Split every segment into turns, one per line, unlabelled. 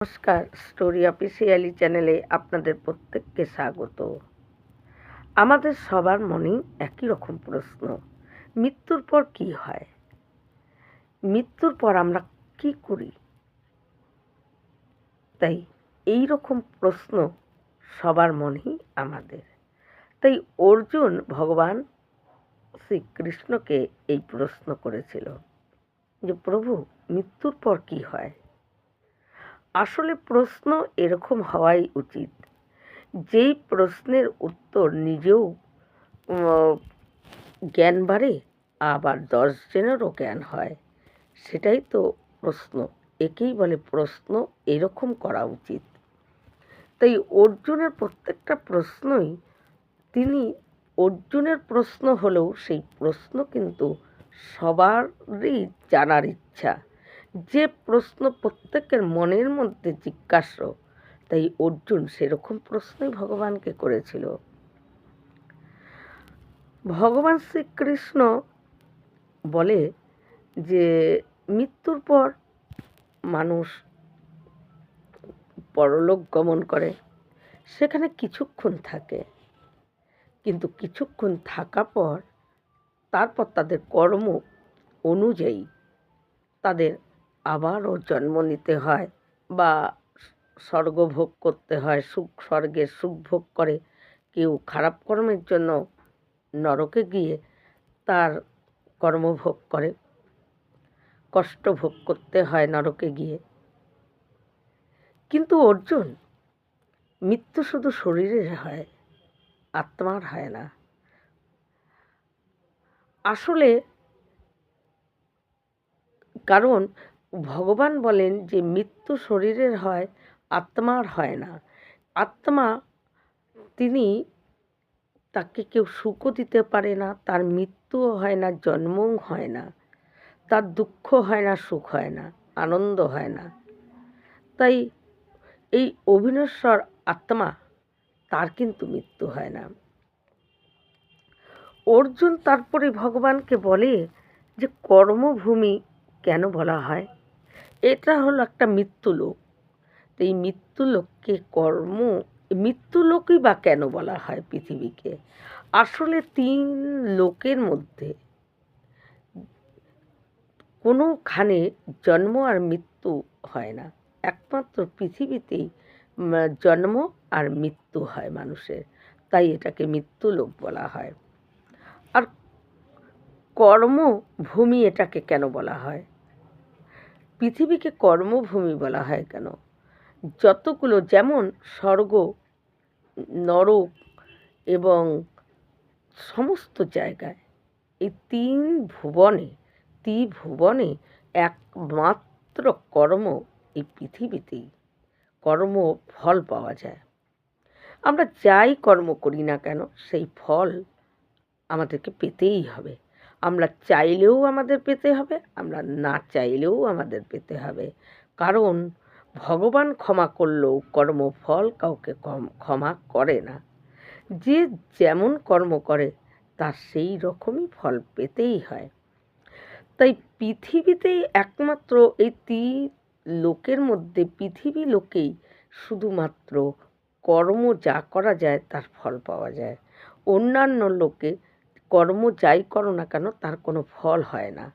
নমস্কার, story officially চ্যানেলে আপনাদের প্রত্যেককে স্বাগত। আমাদের সবার মনেই একই রকম প্রশ্ন, মৃত্যুর পর কি হয়? মৃত্যুর পর আমরা কি করি? তাই এই রকম প্রশ্ন সবার মনেই আমাদের। তাই অর্জুন ভগবান শ্রীকৃষ্ণকে এই প্রশ্ন করেছিল যে, প্রভু, মৃত্যুর পর কি হয়? আসলে প্রশ্ন এরকম হওয়াই উচিত। যেই প্রশ্নের উত্তর নিজেও জ্ঞান বাড়ে, আবার দশজনেরও জ্ঞান হয়, সেটাই তো প্রশ্ন। একেই বলে প্রশ্ন এরকম করা উচিত। তাই অর্জুনের প্রত্যেকটা প্রশ্নই, তিনি অর্জুনের প্রশ্ন হলেও সেই প্রশ্ন কিন্তু সবারই জানার ইচ্ছা। যে প্রশ্ন প্রত্যেকের মনের মধ্যে জিজ্ঞাস্য, তাই অর্জুন সেরকম প্রশ্নই ভগবানকে করেছিল। ভগবান শ্রীকৃষ্ণ বলে যে, মৃত্যুর পর মানুষ পরলোক গমন করে, সেখানে কিছুক্ষণ থাকে। কিন্তু কিছুক্ষণ থাকা পর, তারপর তাদের কর্ম অনুযায়ী তাদের আবারও জন্ম নিতে হয় বা স্বর্গ ভোগ করতে হয়, সুখ স্বর্গের সুখ ভোগ করে, কেউ খারাপ কর্মের জন্য নরকে গিয়ে তার কর্মভোগ করে। কষ্ট ভোগ করতে হয় নরকে গিয়ে। কিন্তু অর্জুন, মৃত্যু শুধু শরীরের হয়, আত্মার হয় না। আসলে কারণ ভগবান বলেন যে মৃত্যু শরীরের হয়, আত্মার হয় না। আত্মা, তিনি তাকে কেউ সুখও দিতে পারে না, তার মৃত্যুও হয় না, জন্মও হয় না, তার দুঃখ হয় না, সুখ হয় না, আনন্দ হয় না। তাই এই অভিনশ্বর আত্মা, তার কিন্তু মৃত্যু হয় না। অর্জুন তারপরে ভগবানকে বলে যে কর্মভূমি কেন বলা হয়? এটা হলো একটা মৃত্যুলোক তো এই মৃত্যুলোককে কর্ম মৃত্যুলোকই বা কেন বলা হয় পৃথিবীকে? আসলে তিন লোকের মধ্যে কোনোখানে জন্ম আর মৃত্যু হয় না। একমাত্র পৃথিবীতেই জন্ম আর মৃত্যু হয় মানুষের। তাই এটাকে মৃত্যুলোক বলা হয়। আর কর্মভূমি এটাকে কেন বলা হয়? পৃথিবীকে কর্মভূমি বলা হয় কেন? যতগুলো যেমন স্বর্গ, নরক এবং সমস্ত জায়গায় এই তিন ভুবনে, ত্রিভুবনে একমাত্র কর্ম এই পৃথিবীতেই কর্ম ফল পাওয়া যায়। আমরা যাই কর্ম করি না কেন, সেই ফল আমাদেরকে পেতেই হবে। আমরা চাইলেও আমাদের পেতে হবে, আমরা না চাইলেও আমাদের পেতে হবে। কারণ ভগবান ক্ষমা করলেও কর্মফল কাউকে ক্ষমা করে না। যে যেমন কর্ম করে, তার সেই রকমই ফল পেতেই হয়। তাই পৃথিবীতেই একমাত্র এই তিন লোকের মধ্যে, পৃথিবী লোকেই শুধুমাত্র কর্ম যা করা যায়, তার ফল পাওয়া যায়। অন্যান্য লোকে কর্ম যাই করো না কেন, তার কোনো ফল হয় না।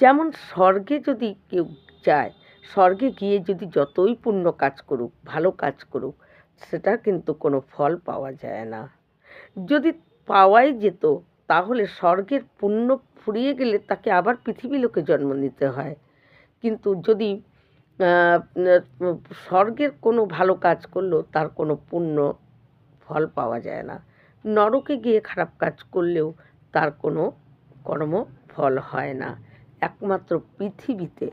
যেমন স্বর্গে যদি কেউ যায়, স্বর্গে গিয়ে যদি যতই পুণ্য কাজ করুক, ভালো কাজ করুক, সেটার কিন্তু কোনো ফল পাওয়া যায় না। যদি পাওয়াই যেত, তাহলে স্বর্গের পুণ্য ফুরিয়ে গেলে তাকে আবার পৃথিবী লোকে জন্ম নিতে হয়। কিন্তু যদি স্বর্গের কোনো ভালো কাজ করল, তার কোনো পুণ্য ফল পাওয়া যায় না। নরকে গিয়ে খারাপ কাজ করলেও তার কোনো কর্ম ফল হয় না। একমাত্র পৃথিবীতে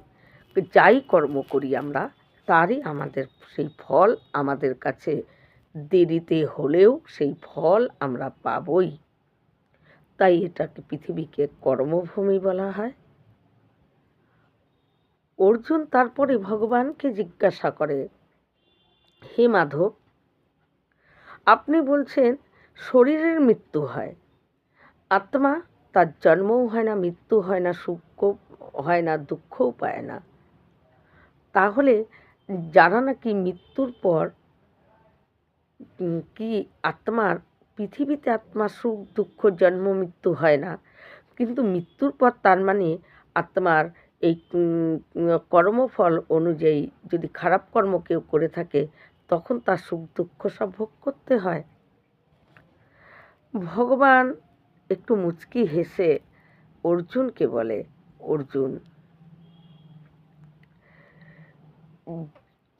যাই কর্ম করি আমরা, তারই আমাদের সেই ফল আমাদের কাছে দেরিতে হলেও সেই ফল আমরা পাবই। তাই এটাকে পৃথিবীকে কর্মভূমি বলা হয়। অর্জুন তারপরে ভগবানকে জিজ্ঞাসা করে, হে মাধব, আপনি বলছেন শরীরের মৃত্যু হয়। আত্মা তার জন্মও হয় না, মৃত্যু হয় না সুখ হয় না, দুঃখও পায় না। তাহলে যারা নাকি মৃত্যুর পর কি আত্মার, পৃথিবীতে আত্মার সুখ, দুঃখ, জন্ম, মৃত্যু হয় না, কিন্তু মৃত্যুর পর তার মানে আত্মার এই কর্মফল অনুযায়ী যদি খারাপ কর্ম কেউ করে থাকে, তখন তার সুখ, দুঃখ সব ভোগ করতে হয়। ভগবান একটু মুচকি হেসে অর্জুনকে বলে, অর্জুন,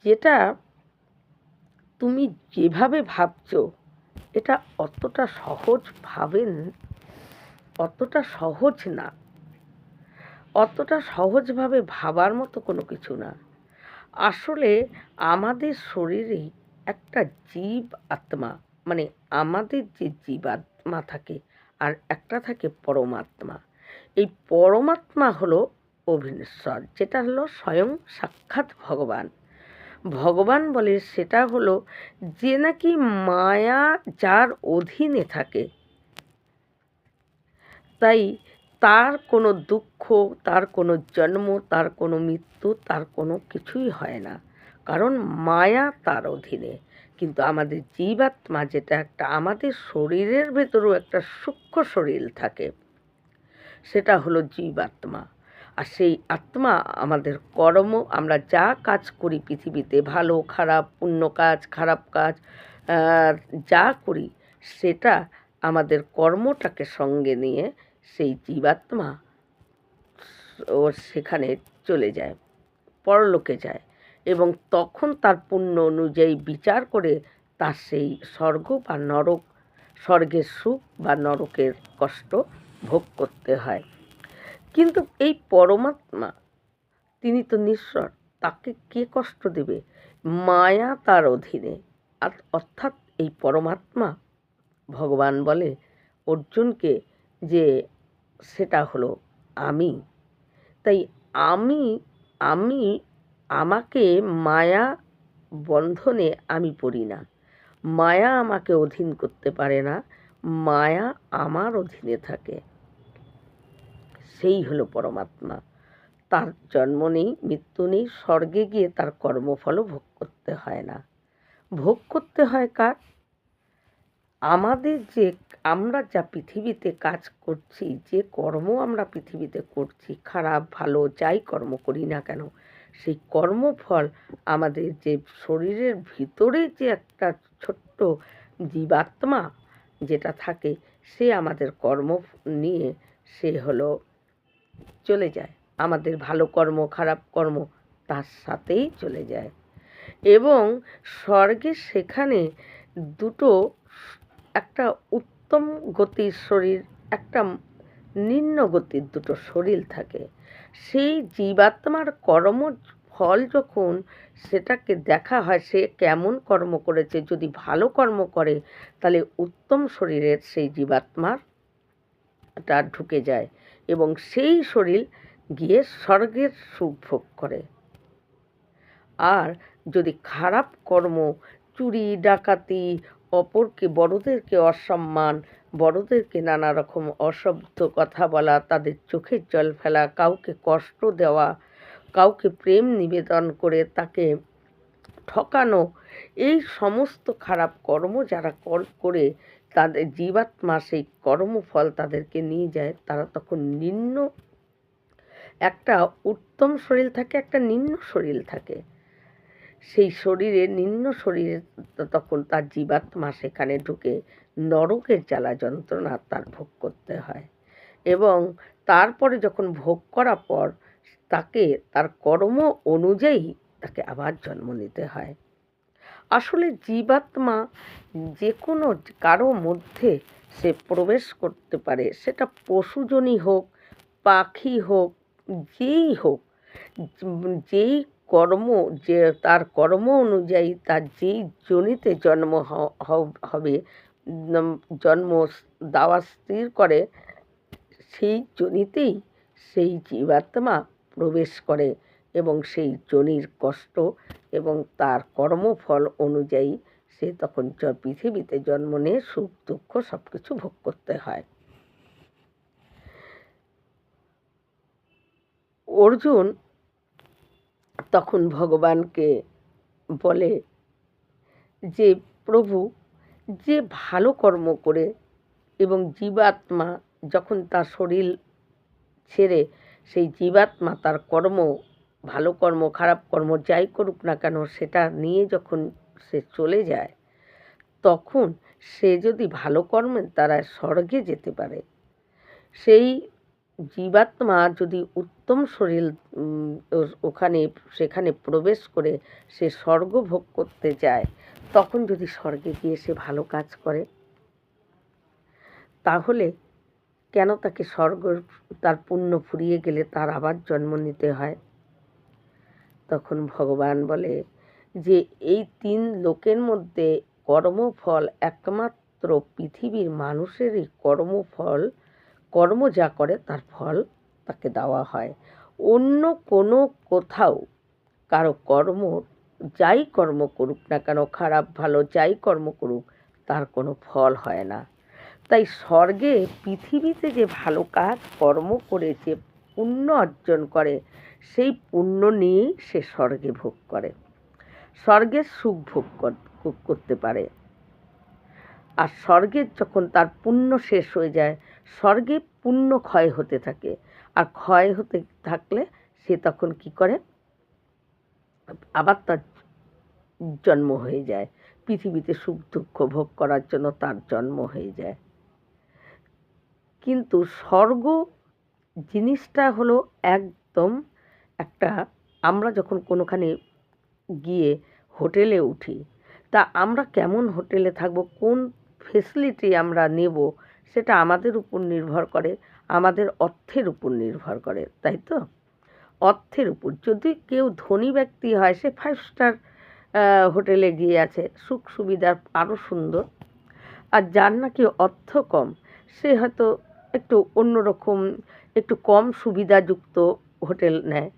যেটা তুমি যেভাবে ভাবছ, এটা অতটা সহজ ভাবেন অতটা সহজ না। অতটা সহজভাবে ভাবার মতো কোনো কিছু না। আসলে আমাদের শরীরেই একটা জীব আত্মা মানে আমাদের যে জীবাত্মা থাকে আর একটা থাকে পরমাত্মা। এই পরমাত্মা হলো অভিনেশ্বর, যেটা হলো স্বয়ং সাক্ষাৎ ভগবান। ভগবান বলে সেটা হলো যে নাকি মায়া যার অধীনে থাকে। তাই তার কোনো দুঃখ, তার কোনো জন্ম, তার কোনো মৃত্যু, তার কোনো কিছুই হয় না। কারণ মায়া তার অধীনে। কিন্তু আমাদের জীবাত্মা যেটা একটা আমাদের শরীরের ভেতরেও একটা সূক্ষ্ম শরীর থাকে, সেটা হলো জীবাত্মা। আর সেই আত্মা আমাদের কর্ম, আমরা যা কাজ করি পৃথিবীতে, ভালো, খারাপ, পুণ্য কাজ, খারাপ কাজ যা করি, সেটা আমাদের কর্মটাকে সঙ্গে নিয়ে সেই জীবাত্মা ও সেখানে চলে যায়, পরলোকে যায়। এবং তখন তার পুণ্য অনুযায়ী বিচার করে তার সেই স্বর্গ বা নরক, স্বর্গের সুখ বা নরকের কষ্ট ভোগ করতে হয়। কিন্তু এই পরমাত্মা, তিনি তো নিঃস্বর, তাকে কে কষ্ট দেবে? মায়া তার অধীনে। আর অর্থাৎ এই পরমাত্মা, ভগবান বলে অর্জুনকে যে সেটা হলো আমি। তাই আমি আমি আমাকে মায়া বন্ধনে আমি পড়ি না। মায়া আমাকে অধীন করতে পারে না। মায়া আমার অধীনে থাকে। সেই হলো পরমাত্মা। তার জন্ম নেই, মৃত্যু নেই, স্বর্গে গিয়ে তার কর্মফলও ভোগ করতে হয় না। ভোগ করতে হয় কার? আমাদের যে, আমরা যা পৃথিবীতে কাজ করছি, যে কর্ম আমরা পৃথিবীতে করছি, খারাপ, ভালো, যাই কর্ম করি না কেন সেই কর্মফল আমাদের যে শরীরের ভিতরে যে একটা ছোট্ট জীবাত্মা যেটা থাকে, সে আমাদের কর্ম নিয়ে সে হলো চলে যায়। আমাদের ভালো কর্ম, খারাপ কর্ম তার সাথেই চলে যায়। এবং স্বর্গে সেখানে দুটো একটা উত্তম গতির শরীর, একটা নিম্ন গতির দুটো শরীর থাকে। সেই জীবাত্মার কর্ম ফল যখন সেটাকে দেখা হয়, সে কেমন কর্ম করেছে? যদি ভালো কর্ম করে, তাহলে উত্তম শরীরের সেই জীবাত্মার টা ঢুকে যায় এবং সেই শরীর গিয়ে স্বর্গের সুখ ভোগ করে। আর যদি খারাপ কর্ম, চুরি, ডাকাতি, অপরকে, বড়দেরকে অসম্মান বড়দেরকে নানা রকম অশব্দ কথা বলা, তাদের চোখের জল ফেলা, কাউকে কষ্ট দেওয়া, কাউকে প্রেম নিবেদন করে তাকে ঠকানো, এই সমস্ত খারাপ কর্ম যারা কর- তাদের জীবাত্মা সেই কর্মফল তাদেরকে নিয়ে যায়, তারা তখন নিম্ন একটা উত্তম শরীর থাকে, একটা নিম্ন শরীর থাকে। সেই শরীরে, নিম্ন শরীরে তখন তার জীবাত্মা সেখানে ঢুকে নরকের জ্বালা যন্ত্রণা তার ভোগ করতে হয়। এবং তারপরে যখন ভোগ করার পর তাকে, তার কর্ম অনুযায়ী তাকে আবার জন্ম নিতে হয়। আসলে জীবাত্মা যে কোনো কারও মধ্যে সে প্রবেশ করতে পারে, সেটা পশুজনই হোক, পাখি হোক, যেই হোক, যেই কর্ম, যে তার কর্ম অনুযায়ী তার যেই জনিতে জন্ম হবে জন্ম দেওয়া স্থির করে, সেই জনিতেই সেই জীবাত্মা প্রবেশ করে এবং সেই জনির কষ্ট এবং তার কর্মফল অনুযায়ী সে তখন পৃথিবীতে জন্ম নিয়ে সুখ, দুঃখ সব কিছু ভোগ করতে হয়। অর্জুন তখন ভগবানকে বলে যে, প্রভু যে ভালো কর্ম করে এবং জীবাত্মা যখন তার শরীর ছেড়ে সেই জীবাত্মা তার কর্ম, ভালো কর্ম, খারাপ কর্ম যাই করুক না কেন সেটা নিয়ে যখন সে চলে যায়, তখন সে যদি ভালো কর্মের দ্বারা স্বর্গে যেতে পারে, সেই জীবাত্মা যদি উত্তম শরীর ওখানে, সেখানে প্রবেশ করে সে স্বর্গ ভোগ করতে যায়, তখন যদি স্বর্গে গিয়ে সে ভালো কাজ করে, তাহলে কেন তাকে স্বর্গ, তার পুণ্য ফুরিয়ে গেলে তার আবার জন্ম নিতে হয়? তখন ভগবান বলে যে, এই তিন লোকের মধ্যে কর্মফল একমাত্র পৃথিবীর মানুষেরই কর্মফল কর্ম যা করে তার ফল তাকে দেওয়া হয়। অন্য কোনো কোথাও কারও কর্ম যাই কর্ম করুক না কেন, খারাপ, ভালো যাই কর্ম করুক, তার কোনো ফল হয় না। তাই স্বর্গে পৃথিবীতে যে ভালো কাজ, কর্ম করে যে পুণ্য অর্জন করে, সেই পুণ্য নিয়েই সে স্বর্গে ভোগ করে। স্বর্গের সুখ ভোগ কর- করতে পারে। আর স্বর্গের যখন তার পুণ্য শেষ হয়ে যায় স্বর্গে পুণ্য ক্ষয় হতে থাকে। আর ক্ষয় হতে থাকলে সে তখন কি করে? আবার তার জন্ম হয়ে যায়। পৃথিবীতে সুখ দুঃখ ভোগ করার জন্য তার জন্ম হয়ে যায়। কিন্তু স্বর্গ জিনিসটা হলো একদম একটা আমরা যখন কোনোখানে গিয়ে হোটেলে উঠি, তা আমরা কেমন হোটেলে থাকব? কোন ফেসিলিটি আমরা নেব? সেটা আমাদের উপর নির্ভর করে, আমাদের অর্থের উপর নির্ভর করে, তাই তো? অর্থের উপর। যদি কেউ ধনী ব্যক্তি হয়, সে ফাইভ স্টার হোটেলে গিয়ে আছে, সুখ সুবিধার আরও সুন্দর, আর যার নাকি অর্থ কম, সে হয়তো একটু অন্যরকম, একটু কম সুবিধাযুক্ত হোটেল নেয়।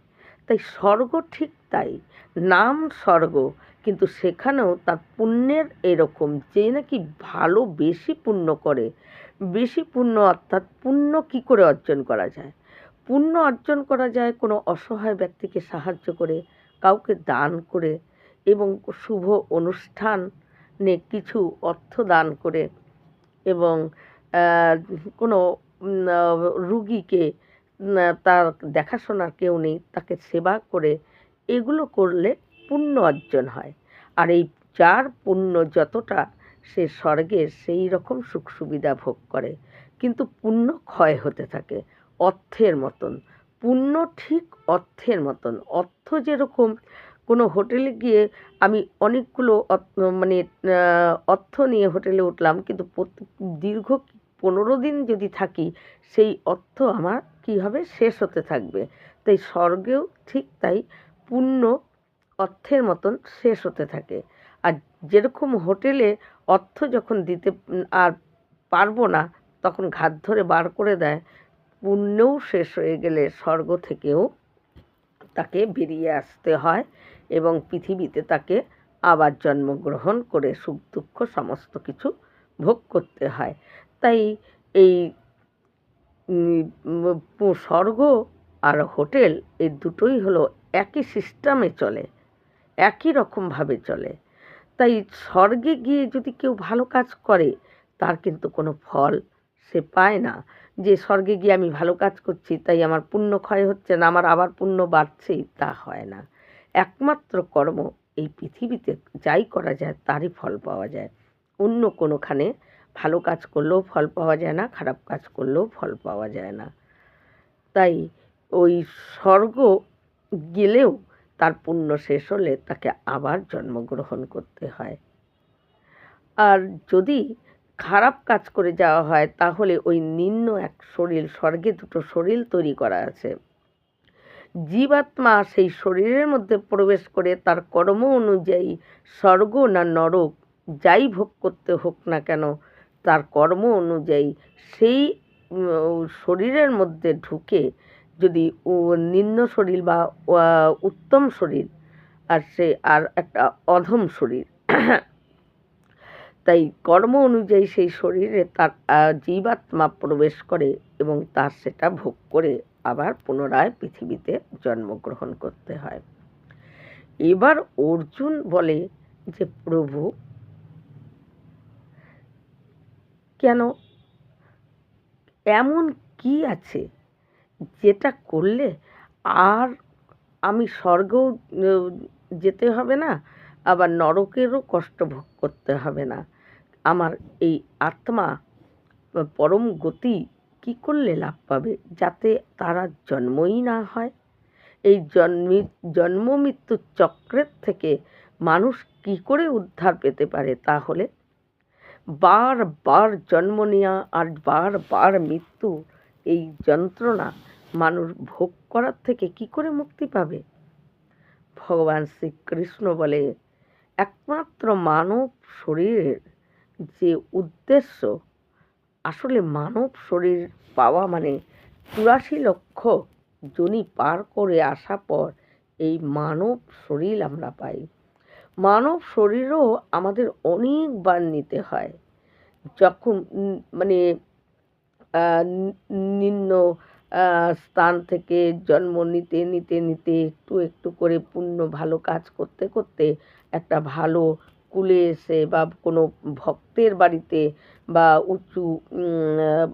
তাই স্বর্গ ঠিক তাই, নাম স্বর্গ, কিন্তু সেখানেও তার পুণ্যের এরকম, যে নাকি ভালো বেশি পুণ্য করে বেশি পুণ্য অর্থাৎ পুণ্য কি করে অর্জন করা যায়? পুণ্য অর্জন করা যায় কোনো অসহায় ব্যক্তিকে সাহায্য করে, কাউকে দান করে এবং শুভ অনুষ্ঠানে কিছু অর্থ দান করে এবং কোনো রুগীকে তার দেখাশোনার কেউ নেই, তাকে সেবা করে এগুলো করলে পুণ্য অর্জন হয়। আর এই যার পুণ্য যতটা সে স্বর্গে সেই রকম সুখ সুবিধা ভোগ করে। কিন্তু পুণ্য ক্ষয় হতে থাকে, অর্থের মতন। পুণ্য ঠিক অর্থের মতন। অর্থ যেরকম, কোনো হোটেলে গিয়ে আমি অনেকগুলো মানে অর্থ নিয়ে হোটেলে উঠলাম, কিন্তু দীর্ঘ পনেরো দিন যদি থাকি, সেই অর্থ আমার কী হবে? শেষ হতে থাকবে। তাই স্বর্গেও ঠিক তাই পুণ্য অর্থের মতন শেষ হতে থাকে। আর যেরকম হোটেলে অর্থ যখন দিতে আর পারব না, তখন ঘাত ধরে বার করে দেয়। পুণ্যও শেষ হয়ে গেলে স্বর্গ থেকেও তাকে বেরিয়ে আসতে হয় এবং পৃথিবীতে তাকে আবার জন্মগ্রহণ করে সুখ দুঃখ সমস্ত কিছু ভোগ করতে হয়। তাই এই স্বর্গ আর হোটেল এই দুটোই হলো একই সিস্টেমে চলে, একই রকমভাবে চলে। তাই স্বর্গে গিয়ে যদি কেউ ভালো কাজ করে, তার কিন্তু কোনো ফল সে পায় না। যে স্বর্গে গিয়ে আমি ভালো কাজ করছি, তাই আমার পুণ্য ক্ষয় হচ্ছে না, আমার আবার পুণ্য বাড়ছেই তা হয় না। একমাত্র কর্ম এই পৃথিবীতে যাই করা যায়, তারই ফল পাওয়া যায়। অন্য কোনোখানে ভালো কাজ করলেও ফল পাওয়া যায় না, খারাপ কাজ করলেও ফল পাওয়া যায় না। তাই ওই স্বর্গ গেলেও তার পুণ্য শেষ হলে তাকে আবার জন্মগ্রহণ করতে হয়। আর যদি খারাপ কাজ করে যাওয়া হয়, তাহলে ওই নিম্ন এক শরীর, স্বর্গে দুটো শরীর তৈরি করা আছে। জীবাত্মা সেই শরীরের মধ্যে প্রবেশ করে তার কর্ম অনুযায়ী স্বর্গ না নরক, যাই ভোগ করতে হোক না কেন, তার কর্ম অনুযায়ী সেই শরীরের মধ্যে ঢুকে যদি নিম্ন শরীর বা উত্তম শরীর আর সে আর একটা অধম শরীর। তাই কর্ম অনুযায়ী সেই শরীরে তার জীবাত্মা প্রবেশ করে এবং তার সেটা ভোগ করে আবার পুনরায় পৃথিবীতে জন্মগ্রহণ করতে হয়। এবার অর্জুন বলে যে, প্রভু, কেন? এমন কি আছে যেটা করলে আর আমি স্বর্গেও যেতে হবে না, আবার নরকেরও কষ্ট ভোগ করতে হবে না। আমার এই আত্মা, পরম গতি কি করলে লাভ পাবে? যাতে তারা জন্মই না হয়। এই জন্মি, জন্ম মৃত্যুর চক্রের থেকে মানুষ কি করে উদ্ধার পেতে পারে তাহলে? বারবার জন্ম নেওয়া আর বারবার মৃত্যু, এই যন্ত্রণা মানুষ ভোগ করার থেকে কি করে মুক্তি পাবে? ভগবান শ্রীকৃষ্ণ বলে, একমাত্র মানব শরীরের যে উদ্দেশ্য, আসলে মানব শরীর পাওয়া মানে চুরাশি লক্ষ জনি পার করে আসা পর এই মানব শরীর আমরা পাই। মানব শরীরও আমাদের অনেকবার নিতে হয়। যখন মানে নিম্ন স্থান থেকে জন্ম নিতে নিতে নিতে একটু একটু করে পুণ্য, ভালো কাজ করতে করতে একটা ভালো কুলে এসে বা কোনো ভক্তের বাড়িতে বা উঁচু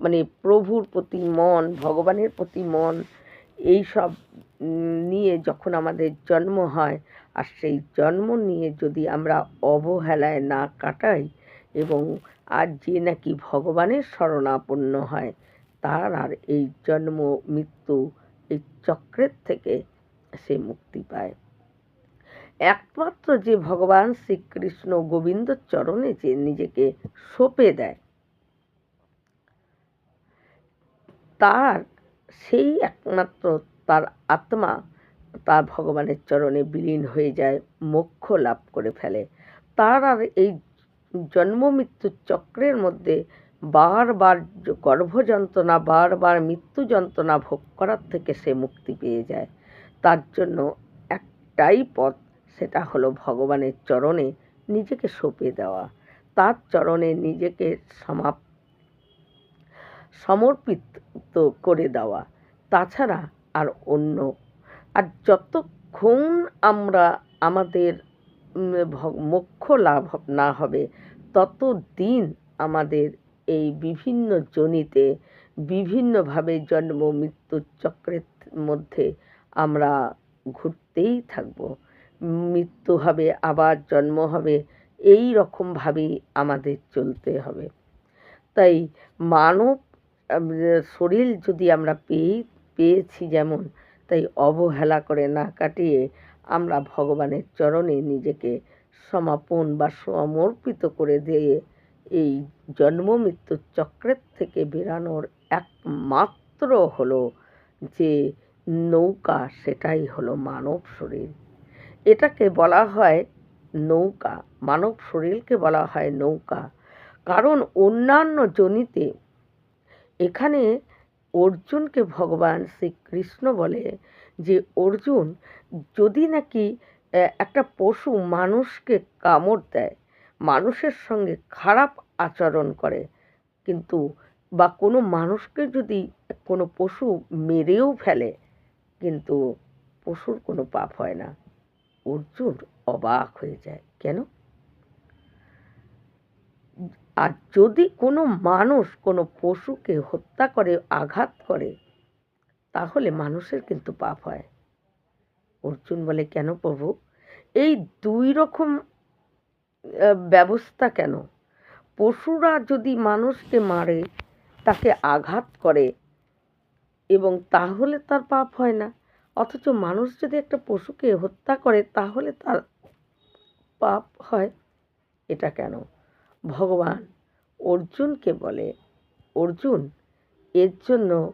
মানে প্রভুর প্রতি মন, ভগবানের প্রতি মন, এই সব নিয়ে যখন আমাদের জন্ম হয় আর সেই জন্ম নিয়ে যদি আমরা অবহেলায় না কাটাই এবং আর যে নাকি ভগবানের শরণাপন্ন হয় তার আর এই জন্ম, মৃত্যু এই চক্রের থেকে সে মুক্তি পায়। একমাত্র যে ভগবান শ্রীকৃষ্ণ গোবিন্দ চরণে যে নিজেকে সঁপে দেয়, তার সেই একমাত্র তার আত্মা তার ভগবানের চরণে বিলীন হয়ে যায়, মোক্ষ লাভ করে ফেলে। তার আর এই জন্ম মৃত্যুর চক্রের মধ্যে বারবার গর্ভযন্ত্রণা, বারবার মৃত্যু যন্ত্রণা ভোগ করার থেকে সে মুক্তি পেয়ে যায়। তার জন্য একটাই পথ, সেটা হলো ভগবানের চরণে নিজেকে সঁপে দেওয়া। তার চরণে নিজেকে সমাপ, সমর্পিত করে দেওয়া। তাছাড়া আর অন্য, আর যতক্ষণ আমরা আমাদের মোক্ষ লাভ না হবে, ততদিন আমাদের এই বিভিন্ন জনিতে বিভিন্নভাবে জন্ম মৃত্যুর চক্রের মধ্যে আমরা ঘুরতেই থাকব। মৃত্যু হবে, আবার জন্ম হবে, এই রকমভাবেই আমাদের চলতে হবে। তাই মানব শরীর যদি আমরা পেয়ে, পেয়েছি যেমন, তাই অবহেলা করে না কাটিয়ে আমরা ভগবানের চরণে নিজেকে সমাপন বা সমর্পিত করে দিয়ে এই জন্ম মৃত্যুর চক্রের থেকে বেরানোর একমাত্র হলো যে নৌকা, সেটাই হলো মানব শরীর। এটাকে বলা হয় নৌকা, মানব শরীরকে বলা হয় নৌকা। কারণ অন্যান্য জনিতে এখানে অর্জুনকে ভগবান শ্রীকৃষ্ণ বলে যে, অর্জুন, যদি নাকি একটা পশু মানুষকে কামড় দেয় মানুষের সঙ্গে খারাপ আচরণ করে। কিন্তু বা কোনো মানুষকে যদি কোনো পশু মেরেও ফেলে, কিন্তু পশুর কোনো পাপ হয় না, অর্জুন অবাক হয়ে যায়। কেন? আর যদি কোনো মানুষ কোনো পশুকে হত্যা করে, আঘাত করে, তাহলে মানুষের কিন্তু পাপ হয়। অর্জুন বলে, কেন প্রভু? এই দুই রকম ব্যবস্থা কেন? পশুরা যদি মানুষকে মারে, তাকে আঘাত করে, এবং তাহলে তার পাপ হয় না। অথচ মানুষ যদি একটা পশুকে হত্যা করে, তাহলে তার পাপ হয়। এটা কেন? ভগবান অর্জুনকে বলে, অর্জুন, এর জন্য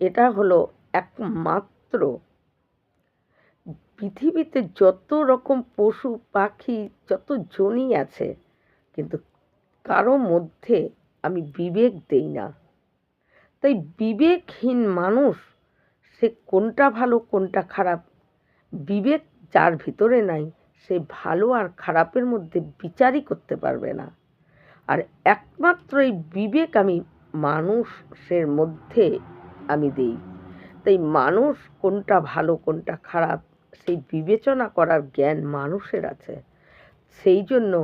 এটা হলো একমাত্র পৃথিবীতে যত রকম পশু, পাখি, যত জনই আছে, কিন্তু কারও মধ্যে আমি বিবেক দেই না। তাই বিবেকহীন মানুষ, সে কোনটা ভালো, কোনটা খারাপ? বিবেক যার ভিতরে নাই, সে ভালো আর খারাপের মধ্যে বিচারই করতে পারবে না। আর একমাত্র এই বিবেক আমি মানুষের মধ্যে আমি দিই। তাই মানুষ কোনটা ভালো, কোনটা খারাপ সেই বিবেচনা করার জ্ঞান মানুষের আছে। সেই জন্য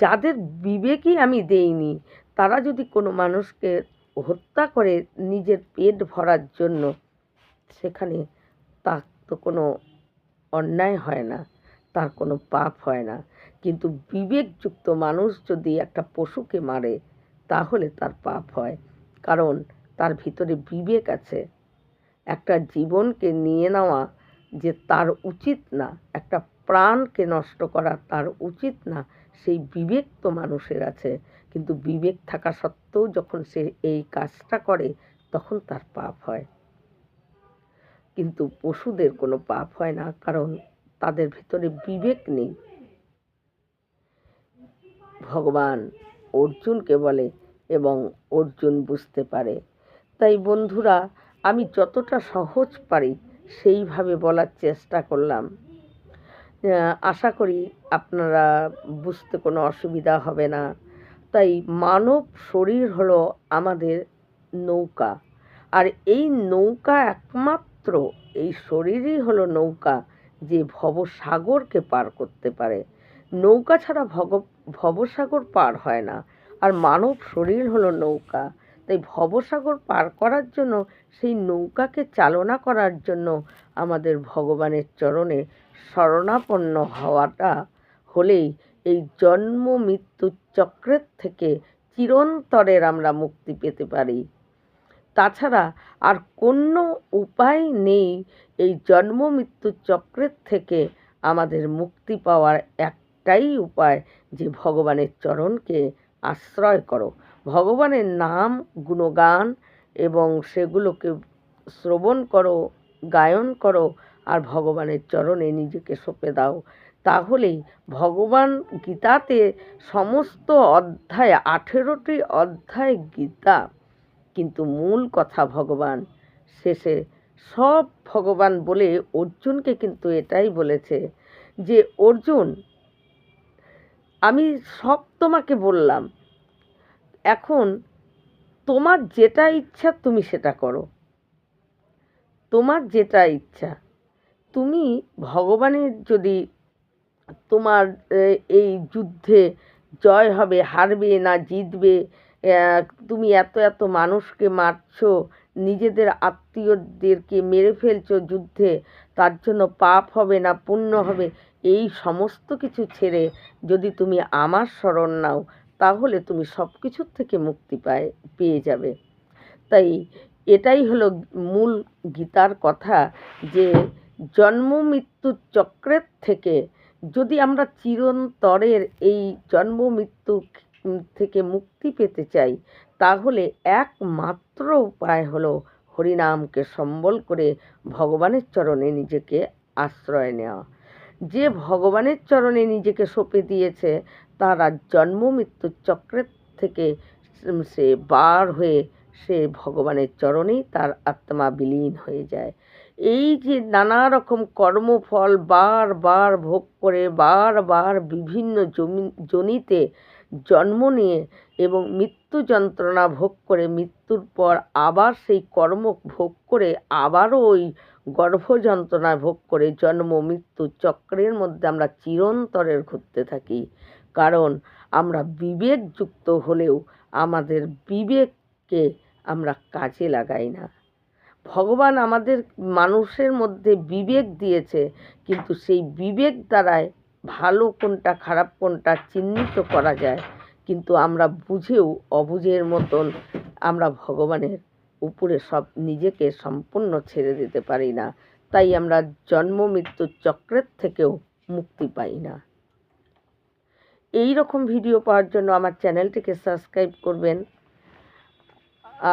যাদের বিবেকই আমি দেইনি, তারা যদি কোনো মানুষকে হত্যা করে নিজের পেট ভরার জন্য, সেখানে তার তো কোনো অন্যায় হয় না, তার কোনো পাপ হয় না। কিন্তু বিবেকযুক্ত মানুষ যদি একটা পশুকে মারে, তাহলে তার পাপ হয়, কারণ তার ভিতরে বিবেক আছে। একটা জীবনকে নিয়ে নেওয়া যে তার উচিত না, একটা প্রাণকে নষ্ট করা তার উচিত না, সেই বিবেক তো মানুষের আছে। কিন্তু বিবেক থাকা সত্ত্বেও যখন সে এই কাজটা করে, তখন তার পাপ হয়। কিন্তু পশুদের কোনো পাপ হয় না, কারণ তাদের ভিতরে বিবেক নেই। ভগবান অর্জুনকে বলে এবং অর্জুন বুঝতে পারে। তাই বন্ধুরা, আমি যতটা সহজ পারি সেইভাবে বলার চেষ্টা করলাম। আশা করি আপনারা বুঝতে কোনো অসুবিধা হবে না। তাই মানব শরীর হলো আমাদের নৌকা। আর এই নৌকা একমাত্র, এই শরীরই হলো নৌকা যে ভবসাগরকে পার করতে পারে। নৌকা ছাড়া ভগ, ভবসাগর পার হয় না। আর মানব শরীর হলো নৌকা। তাই ভবসাগর পার করার জন্য, সেই নৌকাকে চালনা করার জন্য আমাদের ভগবানের চরণে শরণাপন্ন হওয়াটা হলেই এই জন্ম মৃত্যু চক্রের থেকে চিরন্তরের আমরা মুক্তি পেতে পারি। তাছাড়া আর কোনো উপায় নেই এই জন্ম মৃত্যু চক্রের থেকে আমাদের মুক্তি পাওয়ার একটাই উপায়, যে ভগবানের চরণকে আশ্রয় করো। ভগবানের নাম, গুণগান এবং সেগুলোকে শ্রবণ করো, গায়ন করো আর ভগবানের চরণে নিজেকে সঁপে দাও। তাহলেই ভগবান গীতাতে সমস্ত অধ্যায়, আঠেরোটি অধ্যায় গীতা। কিন্তু মূল কথা ভগবান, শেষে সব ভগবান বলে অর্জুনকে কিন্তু এটাই বলেছে যে, অর্জুন, আমি সব তোমাকে বললাম এখন তোমার যেটা ইচ্ছা তুমি সেটা করো। তোমার যেটা ইচ্ছা। তুমি ভগবানের যদি তোমার এই যুদ্ধে জয় হবে, হারবে না, জিতবে তুমি এত এত মানুষকে মারছো, নিজেদের আত্মীয়দেরকে মেরে ফেলছো যুদ্ধে, তার জন্য পাপ হবে না, পুণ্য হবে, এই সমস্ত কিছু ছেড়ে যদি তুমি আমার শরণ নাও তাহলে তুমি সব কিছুর থেকে মুক্তি পায়, পেয়ে যাবে। তাই এটাই হলো মূল গীতার কথা যে জন্ম মৃত্যুর চক্রের থেকে যদি আমরা চিরন্তরের এই জন্ম মৃত্যু থেকে মুক্তি পেতে চাই, তাহলে একমাত্র উপায় হলো হরিনামকে সম্বল করে ভগবানের চরণে নিজেকে আশ্রয় নেওয়া। যে ভগবানের চরণে নিজেকে সঁপে দিয়েছে তারা জন্ম মৃত্যুর চক্রের থেকে সে বার হয়ে সে ভগবানের চরণেই তার আত্মা বিলীন হয়ে যায়। এই যে নানা রকম কর্মফল বারবার ভোগ করে বারবার বিভিন্ন জমি, জনিতে জন্ম নিয়ে এবং মৃত্যু যন্ত্রণা ভোগ করে, মৃত্যুর পর আবার সেই কর্ম ভোগ করে, আবারও ওই গর্ভ যন্ত্রণা ভোগ করে জন্ম মৃত্যু চক্রের মধ্যে আমরা চিরন্তরের ঘুরতে থাকি। কারণ আমরা বিবেকযুক্ত হলেও আমাদের বিবেককে আমরা কাজে লাগাই না। ভগবান আমাদের মানুষের মধ্যে বিবেক দিয়েছে, কিন্তু সেই বিবেক দ্বারায় ভালো কোনটা, খারাপ কোনটা চিহ্নিত করা যায়। কিন্তু আমরা বুঝেও অবুঝের মতন আমরা ভগবানের উপরে সব নিজেকে সম্পূর্ণ ছেড়ে দিতে পারি না। তাই আমরা জন্ম মৃত্যুর চক্রের থেকেও মুক্তি পাই না। এই রকম ভিডিও পাওয়ার জন্য আমার চ্যানেলটিকে সাবস্ক্রাইব করবেন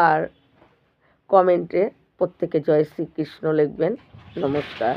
আর কমেন্টে প্রত্যেকে জয় শ্রীকৃষ্ণ লিখবেন। নমস্কার।